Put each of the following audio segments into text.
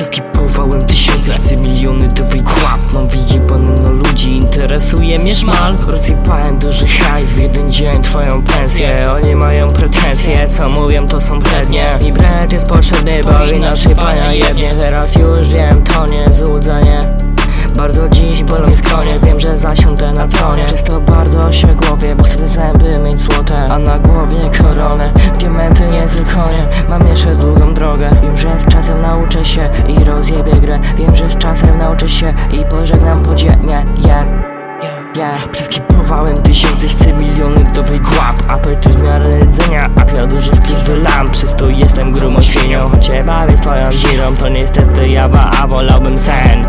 Przeskippowałem tysiące, chcę miliony dobrych łap Mam wyjebane na ludzi, interesuje mnie szmal. Rozsypałem duży hajs, w jeden dzień twoją pensję. Oni mają pretensje, co mówią to są brednie. I bred jest potrzebny, bo inaczej pania jebnie. Teraz już wiem, to nie złudzenie. Bardzo dziś bolą mnie skonie, wiem, że zasiądę na tronie. Przez to bardzo się głowie, bo chcę zęby mieć złote. A na głowie koronę, diamenty nie z Mam jeszcze długo grę Wiem, że z czasem nauczę się I pożegnam podziemie. Yeah Yeah. Przeskipowałem tysiące, chcę miliony do wygłap Apetyt w miarę jedzenia, a ja dużo wpierdolam Przez to jestem grubą świnią Choć się bawię swoją dzirą To niestety jawa, a wolałbym sen.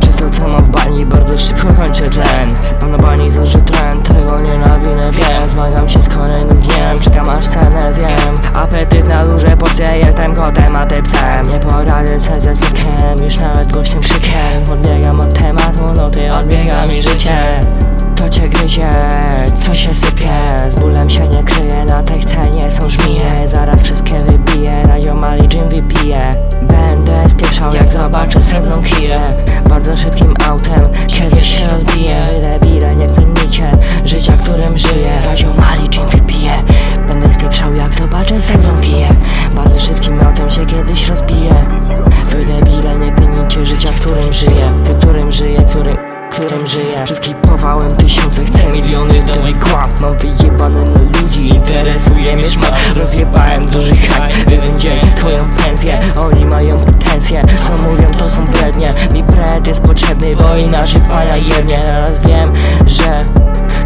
Przez to co mam w bani bardzo szybko kończę tlen. Mam na bani złoży trend, tego nienawidzę wiem. Zmagam się z kolejnym dniem, czekam aż cenę zjem. Apetyt na duże porcje, jestem kotem, a ty psem Nie poradzę sobie ze smutkiem, już nawet głośnym krzykiem Odbiegam od tematu, no ty odbiega mi życie. To cię gryzie, co się sypie. Z bólem się nie kryje, na tej scenie są żmije. Zaraz wszystkie wybiję, na ziomali gym wypiję. Będę spieprzał jak zobaczę srebrną kiję. Bardzo szybkim autem, kiedyś się rozbiję Żyję, którym którym żyję. Przeskipowałem tysiące, chcę miliony do mój kłap Mam wyjebane na ludzi, interesuje mnie szmat. Rozjebałem duży hajs, jeden dzień twoją pensję. Oni mają pretensje, co mówią to są brednie. Mi pred jest potrzebny, bo inaczej pana jebnie. Teraz wiem, że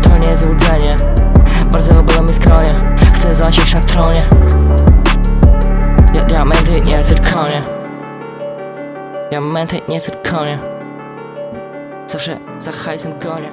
to nie złudzenie. Bardzo bolą mi skronie, chcę zasiąść na tronie. Ja diamenty, nie cyrkonie. Diamenty, nie cyrkonie Zawsze za hajsem gonię